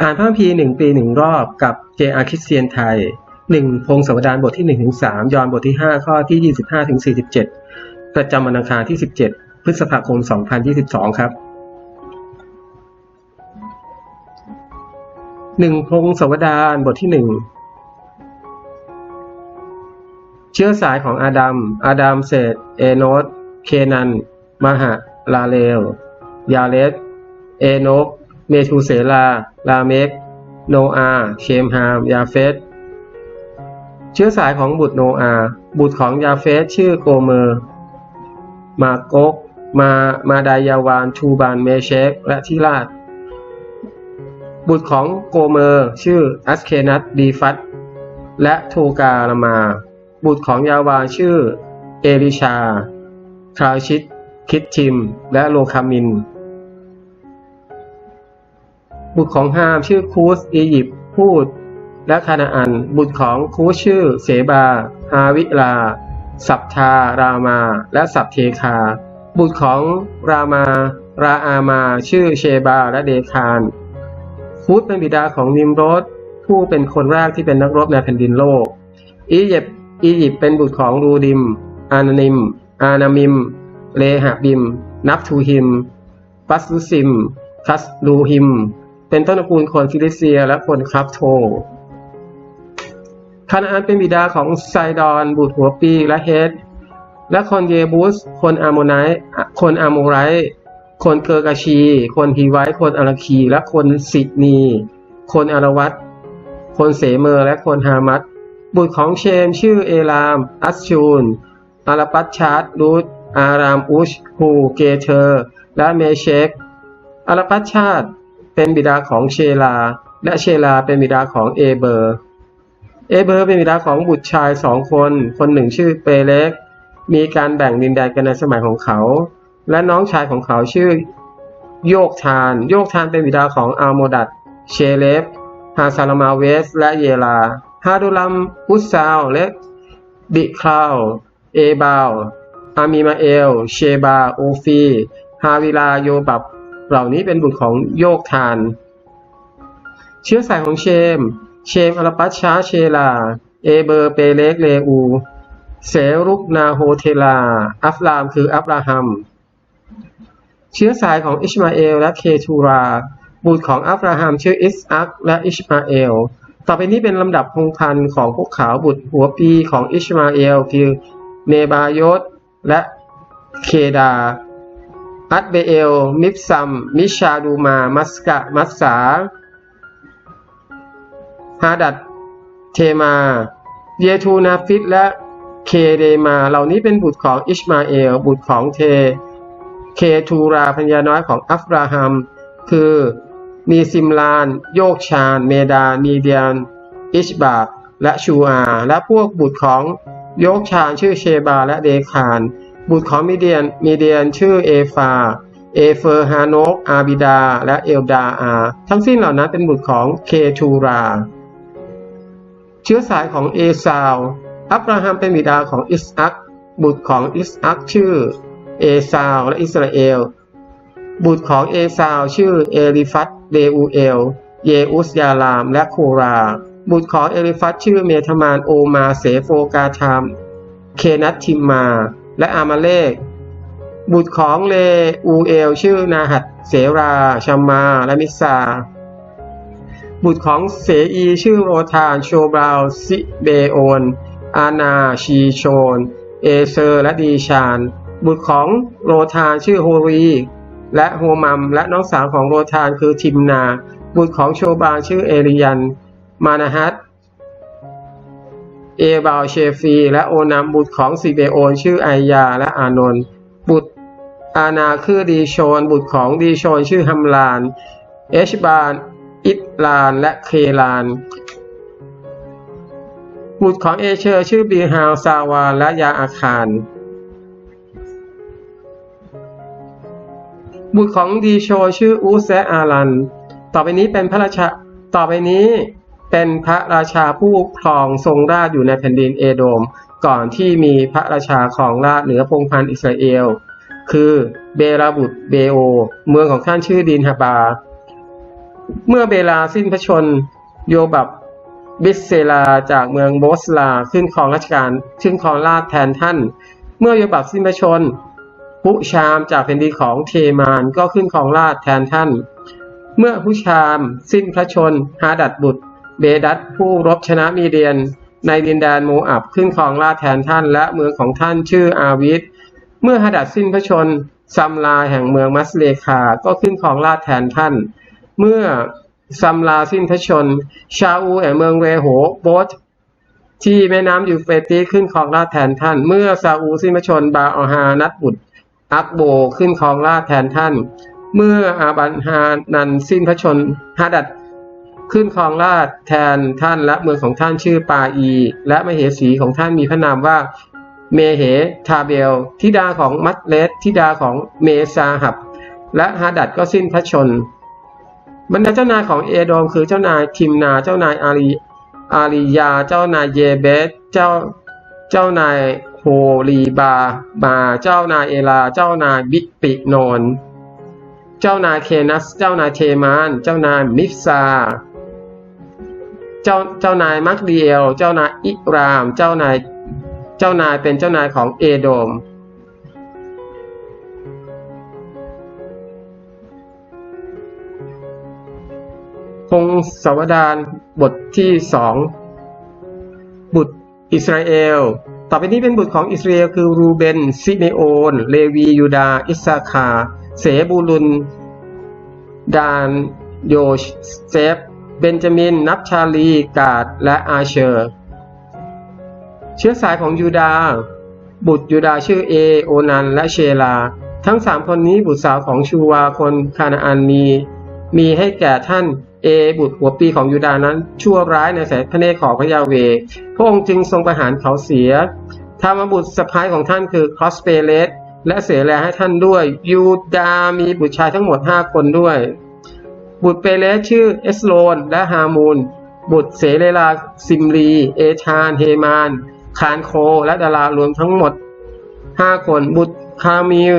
อ่านพระคัมภีร์หนึ่งปีหนึ่งรอบกับเจอาคิสเตียนไทยหนึ่งพงศาวดารบทที่หนึ่งถึงสามยอห์นบทที่ห้าข้อที่ยี่สิบห้าถึงสี่สิบเจ็ดประจำวันอังคารที่สิบเจ็ดพฤษภาคมสองพันยี่สิบสองครับหนึ่งพงศาวดารบทที่หนึ่งเชื้อสายของอาดัม อาดัมเศษเอโนสเคนัน มหะลาเลลยาเลส เอโนก เมทูเซลา ลาเมก โนอา เชมฮาม ยาเฟสเชื้อสายของบุตรโนอา บุตรของยาเฟสชื่อโกเมอร์ มาโกก มา มาดายาวาน ทูบาน เมเชก และทิราช บุตรของโกเมอร์ ชื่ออัสเคนัสดีฟัต และโทการามา บุตรของยาวานชื่อ เอลิชาคราชิต คิดชิม และโลคามิน บุตรของฮามชื่อคูสอียิปต์พูด และคานาอัน บุตรของคูสชื่อเสบา ฮาวิลา สัพทารามา และสัพเทคา บุตรของรามา ราอามา ชื่อเชบาและเดคานคูสเป็นบิดาของนิมโรดผู้เป็นคนแรกที่เป็นนักรบในแผ่นดินโลก อียิปต์อียิปต์เป็นบุตรของรูดิม อานานิม อานามิม เลหะบิม นับทูฮิม ปัสลุซิม คัสลูฮิม เป็นต้นตระกูลคนฟิลิเซียและคนคราฟโทคานาอันเป็นบิดาของไซดอน บุตรหัวปีและเฮดและคนเยบูส คนอาโมไนคนอาโมไรคนเกอร์กาชี คนฮีไวคนอาราคี และคนสิดนี คนอารวัตคนเสเมอร์ และคนฮามัดบุตรของเชมชื่อเอลาม อัสชูน อาราปัชชาร์ดรูดอารามอุชฮูเกเทอร์ และเมเชกอาราปัชชาติ เป็นบิดาของเชลา และเชลาเป็นบิดาของเอเบอร์ เอเบอร์เป็นบิดาของบุตรชายสองคน คนหนึ่งชื่อเปเล็ก มีการแบ่งดินแดนกันในสมัยของเขา และน้องชายของเขาชื่อโยกทาน โยกทานเป็นบิดาของอัลโมดัดเชเลฟฮาซาลมาเวส และเยลา ฮาดูลัมอุสซาวและบิคลาวเอบาวอามีมาเอล เชบา โอฟี ฮาวิลา โยบับ เหล่านี้เป็นบุตรของโยกทาน เชื้อสายของเชม เชมอลปัชชาเชลา เอเบอร์เปเลกเลอูเสรุกนาโฮเทลา อัฟรามคืออับราฮัม เชื้อสายของอิชมาเอลและเคทูรา บุตรของอับราฮัมชื่ออิสอักและอิชมาเอล ต่อไปนี้เป็นลำดับพงพันธ์ของพวกเขาบุตรหัวปีของอิชมาเอลคือเนบายศและเคดา อัตเบเอล มิปซัม มิชาดูมา มัสกะ มัสสาฮาดัดเทมาเยทูนาฟิตและเคเดมา เหล่านี้เป็นบุตรของอิชมาเอล บุตรของเท เคทูราพัญญาน้อยของอัฟราฮัม คือมีซิมลาน โยกชาน เมดา นีเดียน อิชบาและชูอา และพวกบุตรของโยกชานชื่อเชบาและเดคาน บุตรของมิเดียนมีเดียนชื่อเอฟา เอเฟอร์ฮานก อาบิดา และเอลดาอา ทั้งสิ้นเหล่านั้นเป็นบุตรของเคทูรา เชื้อสายของเอซาวอับราฮัมเป็นบิดาของอิสอักบุตรของอิสอักชื่อเอซาวและอิสราเอล บุตรของเอซาวชื่อเอลิฟัตเดอูเอล เยอุสยาลาม และโครา บุตรของเอลิฟัตชื่อเมธมานโอมาเสโฟกาธาม เคนัตทิมมา และอามาเลกบุตรของเลอูเอล ชื่อนาหัดเสราชัมมา และมิซาบุตรของเสอีชื่อโรธานโชบราวซิเบโอน อานาชีโชน เอเซอร์และดีชาน บุตรของโรธานชื่อโฮรี และโฮมัม และน้องสาวของโรธานคือทิมนา บุตรของโชบาชื่อเอริยัน มานาฮัต เอบาเชฟี และโอนัมบุตรของซิเบโอนชื่อไอยาและอานนท์บุตรอานาคือดีโชน บุตรของดีโชนชื่อฮัมลาน เอชบาน อิตลาน และเคลาน บุตรของเอเชอร์ชื่อบีฮาวซาวา และยาอาคารบุตรของดีโชชื่ออูแซอารัน ต่อไปนี้เป็นพระราชา ต่อไปนี้ เป็นพระราชาผู้ครองทรงราชอยู่ในแผ่นดินเอโดม ก่อนที่มีพระราชาของราชเหนือพงพันธ์อิสราเอล คือเบราบุตรเบโอ เมืองของท่านชื่อดินฮาบา เมื่อเบลาสิ้นพระชนโยบับบิสเซลาจากเมืองโบสลาขึ้นครองราชการขึ้นครองราชแทนท่าน เมื่อโยบับสิ้นพระชนผู้ชามจากแผ่นดินของเทมานก็ขึ้นครองราชแทนท่าน เมื่อผู้ชามสิ้นพระชนฮาดัดบุตร เบดัตผู้รบชนะมีเดียน ในดินแดนโมอับขึ้นครองราชแทนท่านและเมืองของท่านชื่ออาวิธเมื่อฮาดัดสิ้นพระชนซัมลาแห่งเมืองมัสเลคาก็ขึ้นครองราชแทนท่าน เมื่อซัมลาสิ้นพระชน ชาอูแห่งเมืองเรโหโบทที่แม่น้ำยูเฟรติสขึ้นครองราชแทนท่าน เมื่อซาอูสิ้นพระชน บาอฮานัดบุตรอักโบขึ้นครองราชแทนท่าน เมื่ออาบันฮานันสิ้นพระชนฮาดัด ขึ้นครองราชแทนท่านและเมืองของท่านชื่อปาอี และมเหสีของท่านมีพระนามว่าเมเหทาเบลธิดาของมัตเลสธิดาของเมซาหับ และฮาดัดก็สิ้นพระชนม์บรรดาเจ้านายของเอโดมคือเจ้านายทิมนาเจ้านายอารีอาริยาเจ้านายเยเบสเจ้าเจ้านายโฮลีบามาเจ้านายเอลา เจ้านายบิปิโนน เจ้านายเคนัส เจ้านายเทมาน เจ้านายมิฟซา เจ้าเจ้านายมักดีเอลเจ้านายอิราม เจ้านายเจ้านายเป็นเจ้านายของเอโดม พงศาวดารบทที่สองบุตรอิสราเอล ต่อไปนี้เป็นบุตรของอิสราเอลคือรูเบน ซิเมโอน เลวี ยูดา อิสาคา เสบูลุน ดาน โยเซฟ เบนจามิน นับชาลี กาด และอาเชอร์ เชื้อสายของยูดา บุตรยูดาชื่อเอ โอนัน และเชลา ทั้งสามคนนี้บุตรสาวของชูวาคนคานาอันมี มีให้แก่ท่านเอ บุตรหัวปีของยูดานั้น ชั่วร้ายในสายพระเนตรของพระยาเว พระองค์จึงทรงประหารเขาเสียธรรมบุตรสะพ้ายของท่านคือคอสเปเลสและเสียแลให้ท่านด้วย ยูดามีบุตรชายทั้งหมด 5 คนด้วย บุตรเปเลสชื่อเอสโลนและฮามูน บุตรเสเลลาซิมรี เอชาน เฮมาน คานโค และดารารวมทั้งหมด 5 คน บุตรคามิล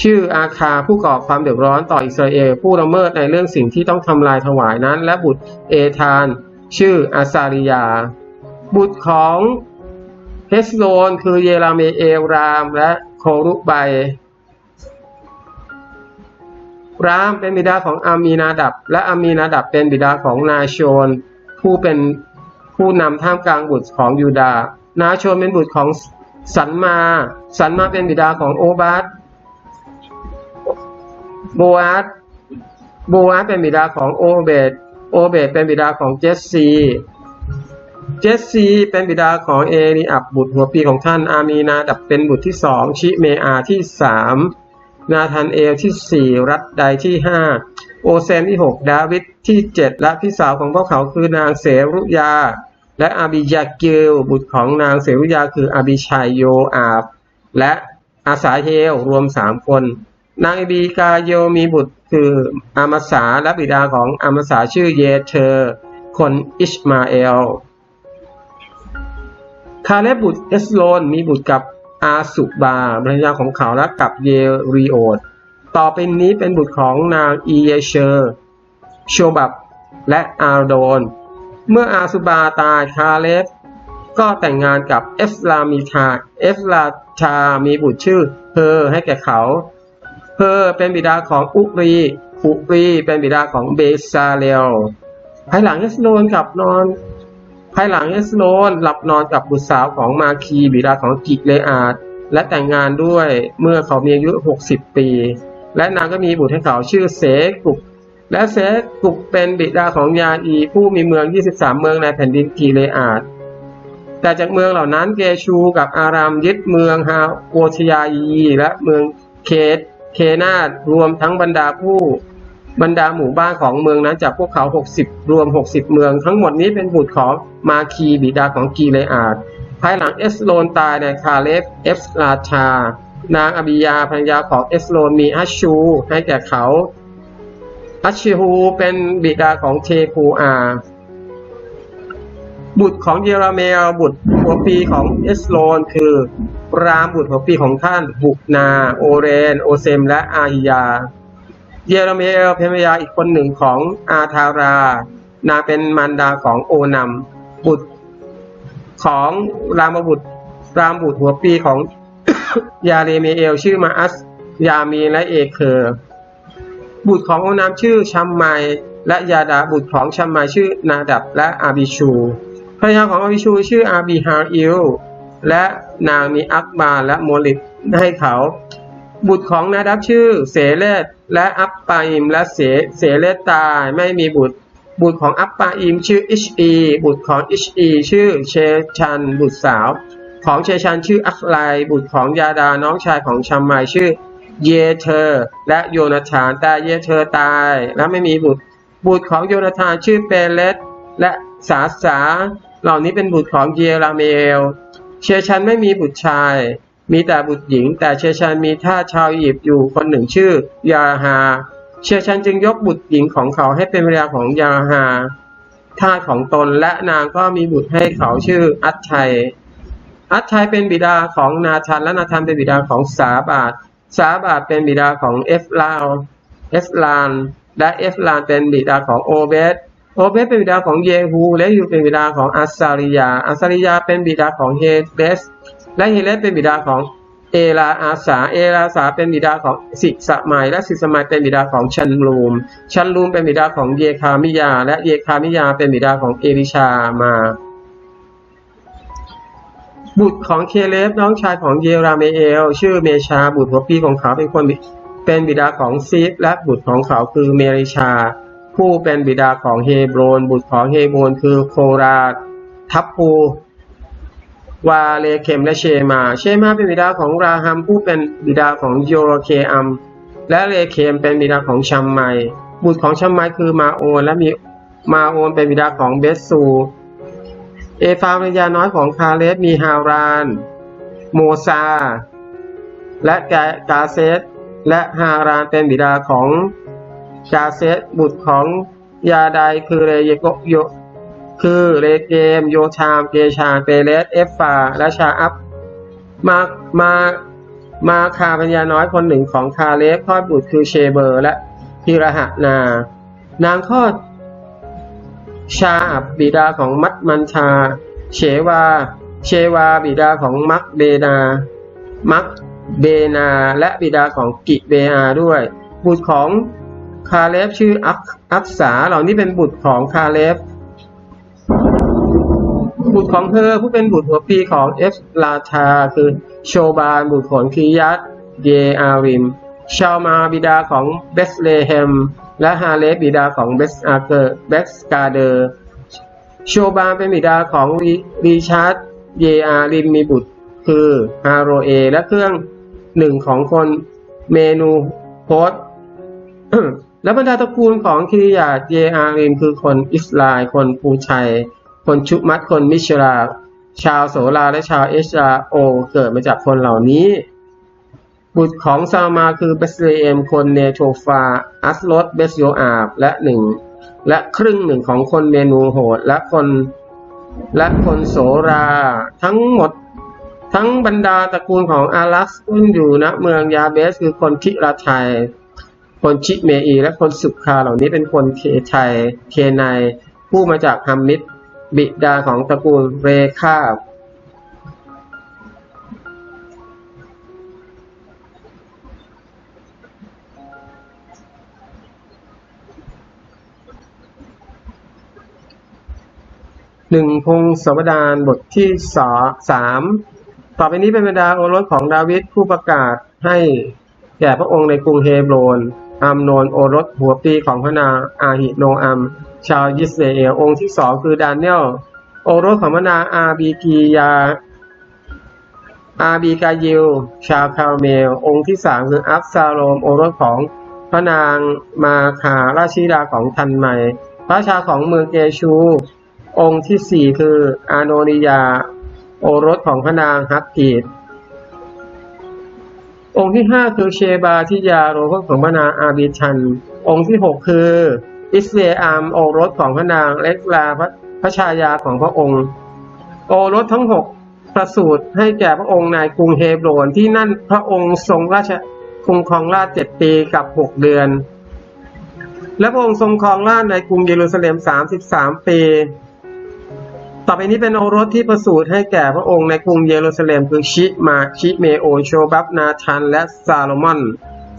ชื่ออาคาผู้ก่อความเดือดร้อนต่ออิสราเอลผู้ละเมิดในเรื่องสิ่งที่ต้องทำลายถวายนั้น และบุตรเอธาน ชื่ออาซาริยา บุตรของเฮสโลนคือเยราเมเอลราม และโครุไบ รามเป็นบิดาของอามีนาดับ และอามีนาดับเป็นบิดาของนาโชน ผู้เป็นผู้นำท่ามกลางบุตรของยูดาห์นาโชนเป็นบุตรของสันมา สันมาเป็นบิดาของโอบาสโบอาสโบอาสเป็นบิดาของโอเบดโอเบดเป็นบิดาของเจสซี เจสซีเป็นบิดาของเอลีอับบุตรหัวปีของท่านอามีนาดับเป็นบุตรที่สองชิเมอาที่สาม นาธานเอลที่สี่รัตไดที่ห้าโอเซมที่หกดาวิดที่เจ็ดและพี่สาวของพวกเขาคือนางเสรุยา และอาบิยาเกลบุตรของนางเสรุยาคืออาบิชัยโยอาบ และอาสาเฮลรวมสามคน นางอบีกาโยมีบุตรคืออามาสาและบิดาของอามาสาชื่อเยเธอร์คนอิชมาเอลคาเลบุตรเอสโลนมีบุตรกับ อาสุบาภรรยาของเขาและกับเยรีโอดต่อไปนี้เป็นบุตรของนางอีเยเชอร์โชบับและอาโดน เมื่ออาสุบาตายคาเลบก็แต่งงานกับเอฟลามีทาเอฟลาชามีบุตรชื่อเพอให้แก่เขา เพอเป็นบิดาของอุรีอุรีเป็นบิดาของเบซาเลลภายหลังเอสโลนกลับนอน ภายหลังเอสโลนหลับนอนกับบุตรสาวของมาคีบิดาของกิเลอาดและแต่งงานด้วยเมื่อเขามีอายุ 60 ปี และนางก็มีบุตรให้เขาชื่อเสกุก และเสกุกเป็นบิดาของยาอีผู้มีเมือง 23 เมืองในแผ่นดินกิเลอาดแต่จากเมืองเหล่านั้นเกชูกับอารามยึดเมืองฮาโอชยาอีและเมืองเคตเคนาดรวมทั้งบรรดาผู้ บรรดาหมู่บ้านของเมืองนั้นจากพวกเขา 60 รวม 60 เมือง ทั้งหมดนี้เป็นบุตรของมาคีบิดาของกีเลอาดภายหลังเอสโลนตายในคาเลฟเอฟราชา นางอบิยาภรรยาของเอสโลนมีอัชชู ให้แก่เขาอัชชิฮูเป็นบิดาของเทคูอาบุตรของเยราเมลบุตรหัวปีของเอสโลน คือรามบุตรหัวปีของท่านบุกนา โอเรน โอเซม และอาฮิยา เยเรมีเอลเป็นภรรยาอีกคนหนึ่งของอาธารา นางเป็นมารดาของโอนัม บุตรของรามบุตรรามบุตรหัวปีของยาเรเมเอลชื่อมาอัส ยามีและเอเคอร์บุตรของโอนามชื่อชัมไมและยาดาบุตรของชัมไมชื่อนาดับและอาบิชูภรรยาของอาบิชูชื่ออาบิฮาอิลและนางมีอักบาและโมลิดให้เขา บุตรของนาดับชื่อ เสเลตและอัปปาอิมและเสเสเลตตายไม่มีบุตร บุตรของอัปปาอิมชื่ออิชอีบุตรของอิชอีชื่อเชชัน บุตรสาว ของเชชันชื่ออัคไลบุตรของยาดาน้องชายของชัมไมชื่อเยเธอ และโยนาธานแต่เยเธอตายและไม่มีบุตร บุตรของโยนาธานชื่อเปเลตและสาสา เหล่านี้เป็นบุตรของเยราเมล เชชันไม่มีบุตรชาย มีแต่บุตรหญิง แต่เชชันมีท่าชาวอียิปต์อยู่คนหนึ่งชื่อยาฮา เชชันจึงยกบุตรหญิงของเขาให้เป็นภรรยาของยาฮาทาสของตนและนางก็มีบุตรให้เขาชื่ออัตชัย อัตชัยเป็นบิดาของนาธานและนาธานเป็นบิดาของสาบาทสาบาทเป็นบิดาของเอฟลาวเอฟลาน และเอฟลานเป็นบิดาของโอเบสโอเบสเป็นบิดาของเยฮูและยูเป็นบิดาของอัสซาริยาอัสซาริยาเป็นบิดาของเฮเลส และเฮเลสเป็นบิดาของเอลาอาสา เอลาสาเป็นบิดาของสิสมัย และสิสมัยเป็นบิดาของชันลูม ชันลูมเป็นบิดาของเยคามิยา และเยคามิยาเป็นบิดาของเอลิชามา บุตรของเคเลฟน้องชายของเยราเมเอล ชื่อเมชา บุตรหัวปีของเขาเป็นคนเป็นบิดาของซีฟและบุตรของเขาคือเมริชา ผู้เป็นบิดาของเฮโบรน บุตรของเฮโบรนคือโคราทัพพู วาเลเคมและเชมา เชมาเป็นบิดาของราฮัมผู้เป็นบิดาของโยโรเคอัม และเลเคมเป็นบิดาของชัมไมบุตรของชัมไมคือมาโอนและมีมาโอนเป็นบิดาของเบสซู เอฟาภรรยาน้อยของคาเลสมีฮาราน โมซา และกากาเซตและฮารานเป็นบิดาของกาเซตบุตรของยาไดคือเรเยโกโย คือเรเกม โยชาม เกชาเปเลสเอฟฟาและชาอัพมามามาคาปัญญาน้อยคนหนึ่งของคาเลฟคลอดบุตรคือเชเบอร์ และพิรหะนา นางคลอดชาอับบิดาของมัดมันชาเฉวา เชวาบิดาของมักเบนา มักเบนา และบิดาของกิเบอาด้วย บุตรของคาเลฟชื่ออักอักษาเหล่านี้เป็นบุตรของคาเลฟ บุตรของเธอผู้เป็นบุตรหัวปีของเอฟลาชาคือโชบานบุตรของคิยัตเยอาริม ชาวมาบิดาของเบสเลเฮม และฮาเลฟบิดาของเบสอาเกอร์เบสกาเดอร์โชบานเป็นบิดาของรีชาร์ดเยอาริมมีบุตรคือฮาโรเอ และเครื่องหนึ่งของคนเมนูโพสและบรรดาตระกูลของคิริยาเยอาริมคือคนอิสลายคนภูชัย คนชุมัดคนมิชรา ชาวโสลาและชาวเอชราโอ เกิดมาจากคนเหล่านี้ บุตรของซามาคือเบสเลเอมคนเนโทฟา อัสโลดเบสโยอาบและหนึ่งและครึ่งหนึ่งของคนเมนูโหดและคนและคนโสรา ทั้งหมดทั้งบรรดาตระกูลของอารักซึ่งอยู่ณเมืองยาเบสคือคนคิราชัย คนชิเมอี และคนสุขาเหล่านี้เป็นคนเคชัยเคนายผู้มาจากฮัมมิด บิดาของตระกูลเรคาบหนึ่งพงศวดารบทที่สอสามต่อไปนี้เป็นบรรดาโอรสของดาวิดผู้ประกาศให้แก่พระองค์ในกรุงเฮบรนอัมโนนโอรสหัวปีของพระนางอาหิโนอัม ชาวยิสราเอลองค์ที่สองคือดาเนลโอรสของพระนาอาบีกียาอาบีกายิลชาวคาเมล องค์ที่สามคืออับซาโลมโอรสของพระนางมาคาราชิดาของทันใหม่ พระชาของเมืองเกชู องค์ที่สี่คืออาโนนิยา โอรสของพระนางฮักกีดองค์ที่ห้าคือเชบาทิยาโอรสของพระนางอาบิชัน องค์ที่หกคือ อิสเรอามโอรสของพระนางเล็กลาพระพระชายาของพระองค์ โอรสทั้งหกประสูติให้แก่พระองค์ในกรุงเฮบรนที่นั่นพระองค์ทรงราชคุมครองราชเจ็ดปีกับหกเดือน และพระองค์ทรงครองราชในกรุงเยรูซาเล็ม33ปี ต่อไปนี้เป็นโอรสที่ประสูติให้แก่พระองค์ในกรุงเยรูซาเล็มคือชิมาชิเมโอโชบับนาทันและซาโลมอน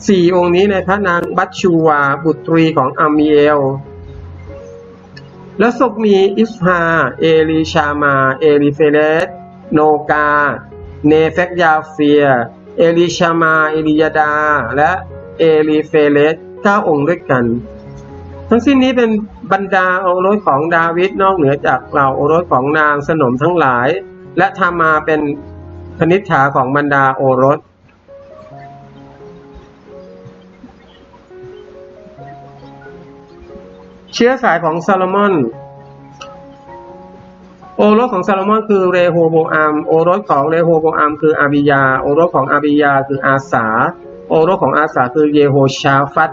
สี่องค์นี้ในพระนางบัตชูวา บุตรีของอามีเอล และศกมีอิสฮา เอลีชามา เอลีเฟเลส โนกา เนเฟกยาเฟีย เอลีชามา เอลียาดา และเอลีเฟเลสเก้าองค์ด้วยกัน ทั้งสิ้นนี้เป็นบรรดาโอรสของดาวิดนอกเหนือจากเหล่าโอรสของนางสนมทั้งหลาย และทำมาเป็นคณิษฐาของบรรดาโอรส เชื้อสายของซาโลมอน โอรสของซาโลมอนคือเรโฮโบอัมโอรสของเรโฮโบอัมคืออาบิยา โอรสของอาบิยาคืออาสา โอรสของอาสาคือเยโฮชาฟัต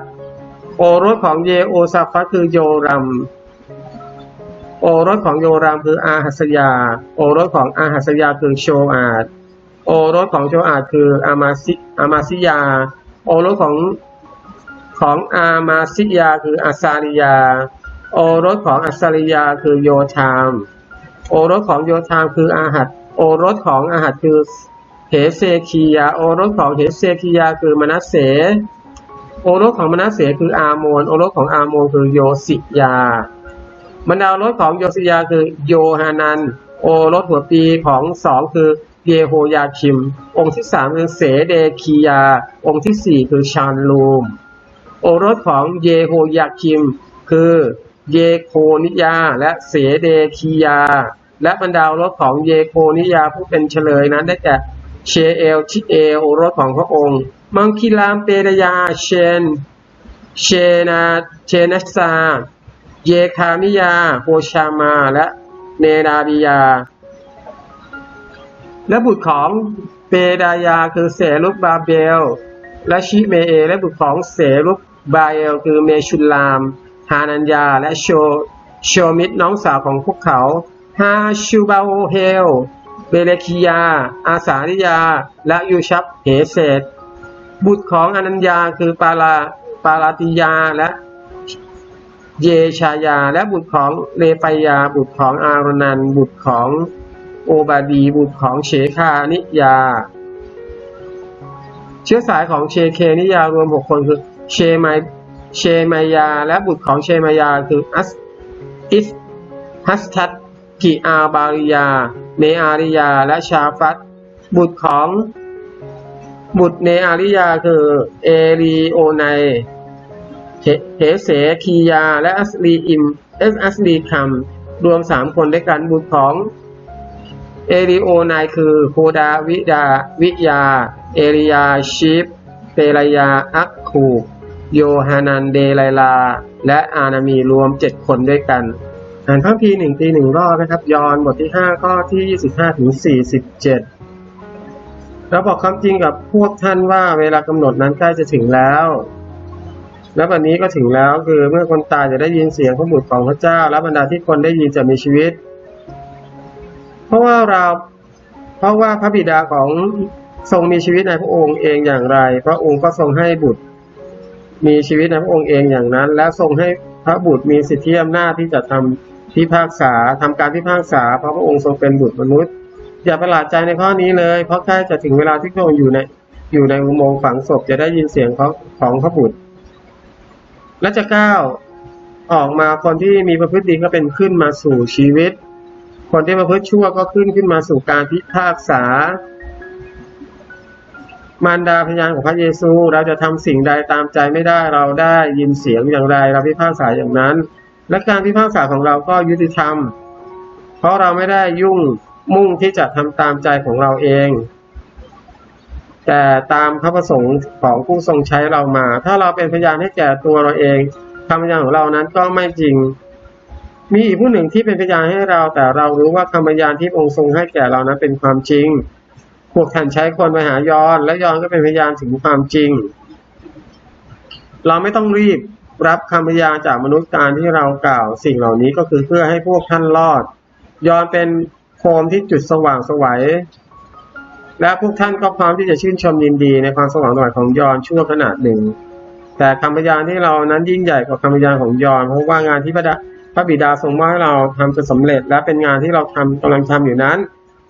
โอรสของเยโอซาฟัตคือโยรัมโอรสของโยรามคืออาหัสยา โอรสของอาหัสยาคือโชอาดโอรสของโชอาดคืออามาซิอามาซิยา โอรสของ ของอามาซิยาคืออาซาริยา โอรสของอาซาริยาคือโยธาม โอรสของโยธามคืออาหัดโอรสของอาหัดคือเฮเซคียา โอรสของเฮเซคียาคือมนัสเส โอรสของมนัสเสคืออาโมน โอรสของอาโมนคือโยสิยาบรรดาโอรสของโยสิยาคือโยฮานัน โอรสหัวปีของสองคือเยโฮยาคิม องค์ที่สามคือเสเดคียา องค์ที่สี่คือชานลูม โอรสของเยโฮยาคิม คือเยโคนิยาและเสเดคียา และบรรดาโอรสของเยโคนิยาผู้เป็นเฉลยนั้นได้แก่เชเอลชิเอโอรสของพระองค์ มังคิลามเปรยาเชนเชนาเชนัสซาเยคามิยาโฮชามาและเนนาบิยา และบุตรของเปดายาคือเสรุกบาเบล และชิเมเอ และบุตรของเสรุก บาเอลคือเมชุลาม ฮานัญญา และโชโชมิดน้องสาวของพวกเขาฮาชูบาโอเฮล เบเลคิยา อาสาริยา และยูชับเฮเศษ บุตรของอนัญญาคือปาลาปาลาติยาและเยชายา และบุตรของเลปายา บุตรของอารนัน บุตรของโอบาดีบุตรของเชคานิยา เชื้อสายของเชเคนิยารวมหกคนคือ เชมายเชมายา และบุตรของเชมายาคืออัสอิสฮัสทัตกิอาบาริยา เนอาริยา และชาฟัตบุตรของบุตรเนอาริยาคือเอรีโอไนเฮเฮเสคียา และอัสลีอิมเอสอัสลีคัมรวมสามคนด้วยกันบุตรของเอริโอนายคือโฮดาวิดาวิยา เอริยาชิปเปรยาอักคู โยฮานันเดไลลา และอานามีรวมเจ็ดคนด้วยกัน อ่านพระพีหนึ่งตีหนึ่งรอบนะครับ ยอนบทที่ห้าข้อที่ยี่สิบห้าถึงสี่สิบเจ็ดเราบอกความจริงกับพวกท่านว่าเวลากำหนดนั้นใกล้จะถึงแล้ว และวันนี้ก็ถึงแล้วคือเมื่อคนตายจะได้ยินเสียงพระบุตรของพระเจ้า และบรรดาที่คนได้ยินจะมีชีวิต เพราะว่าเราเพราะว่าพระบิดาของทรงมีชีวิตในพระองค์เองอย่างไร พระองค์ก็ทรงให้บุตร มีชีวิตในพระองค์เองอย่างนั้น และทรงให้พระบุตรมีสิทธิอำนาจที่จะทำพิพากษาทำการพิพากษาเพราะพระองค์ทรงเป็นบุตรมนุษย์ อย่าประหลาดใจในข้อนี้เลย เพราะใกล้จะถึงเวลาที่พระองค์อยู่ในอยู่ในอุโมงค์ฝังศพจะได้ยินเสียงของของพระบุตรและจะก้าวออกมาคนที่มีประพฤติดีก็เป็นขึ้นมาสู่ชีวิต คนที่ประพฤติชั่วก็ขึ้นขึ้นมาสู่การพิพากษา มารดาพยานของพระเยซู เราจะทำสิ่งใดตามใจไม่ได้เราได้ยินเสียงอย่างไร เราพิพากษาอย่างนั้น และการพิพากษาของเราก็ยุติธรรม เพราะเราไม่ได้ยุ่งมุ่งที่จะทำตามใจของเราเอง แต่ตามพระประสงค์ของผู้ทรงใช้เรามา ถ้าเราเป็นพยานให้แก่ตัวเราเองคำพยานของเรานั้นก็ไม่จริง มีอีกผู้หนึ่งที่เป็นพยานให้เรา แต่เรารู้ว่าคำพยานที่องค์ทรงให้แก่เรานั้นเป็นความจริง พวกท่านใช้คนไปหายอน และยอนก็เป็นพยานถึงความจริง เราไม่ต้องรีบรับคำพยานจากมนุษย์การที่เรากล่าวสิ่งเหล่านี้ก็คือเพื่อให้พวกท่านรอด ยอนเป็นโคมที่จุดสว่างสวัยและพวกท่านก็พร้อมที่จะชื่นชมยินดีในความสว่างสวัยของยอนชั่วขนาดหนึ่ง แต่คำพยานที่เรานั้นยิ่งใหญ่กว่าคำพยานของยอนเพราะว่างานที่พระพระบิดาทรงมอบให้เราทำจนสำเร็จ และเป็นงานที่เราทำกำลังทำอยู่นั้น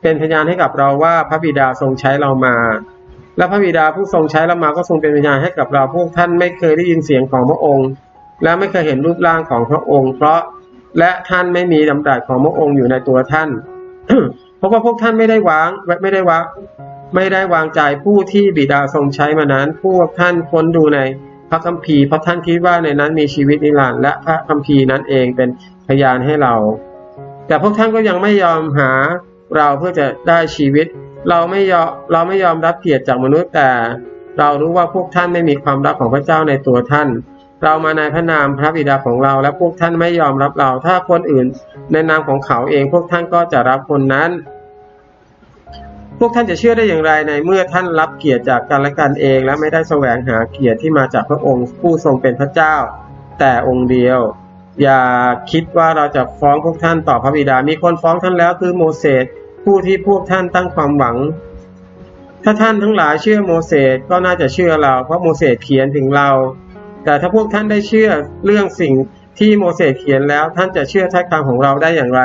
เป็นพยานให้กับเราว่าพระบิดาทรงใช้เรามา และพระบิดาผู้ทรงใช้เรามาก็ทรงเป็นพยานให้กับเราพวกท่านไม่เคยได้ยินเสียงของพระองค์ และไม่เคยเห็นรูปร่างของพระองค์ เพราะและท่านไม่มีดำรัสของพระองค์อยู่ในตัวท่าน เพราะว่าพวกท่านไม่ได้วางไม่ได้วางไม่ได้วางใจผู้ที่บิดาทรงใช้มานั้น พวกท่านค้นดูในพระคัมภีร์เพราะท่านคิดว่าในนั้นมีชีวิตนิรันดร์และพระคัมภีร์นั้นเองเป็นพยานให้เรา แต่พวกท่านก็ยังไม่ยอมหา เราเพื่อจะได้ชีวิต เราไม่ยอมเราไม่ยอมรับเกียรติจากมนุษย์แต่ เรารู้ว่าพวกท่านไม่มีความรักของพระเจ้าในตัวท่าน เรามาในพระนามพระบิดาของเรา และพวกท่านไม่ยอมรับเรา ถ้าคนอื่น ในนามของเขาเองพวกท่านก็จะรับคนนั้น พวกท่านจะเชื่อได้อย่างไรในเมื่อท่านรับเกียรติจากกันและกันเอง และไม่ได้แสวงหาเกียรติที่มาจากพระองค์ผู้ทรงเป็นพระเจ้า แต่องค์เดียว อย่าคิดว่าเราจะฟ้องพวกท่านต่อพระบิดา มีคนฟ้องท่านแล้วคือโมเสสผู้ที่พวกท่านตั้งความหวัง ถ้าท่านทั้งหลายเชื่อโมเสสก็น่าจะเชื่อเรา เพราะโมเสสเขียนถึงเรา แต่ถ้าพวกท่านได้เชื่อเรื่องสิ่งที่โมเสสเขียนแล้วท่านจะเชื่อท้ายคำของเราได้อย่างไร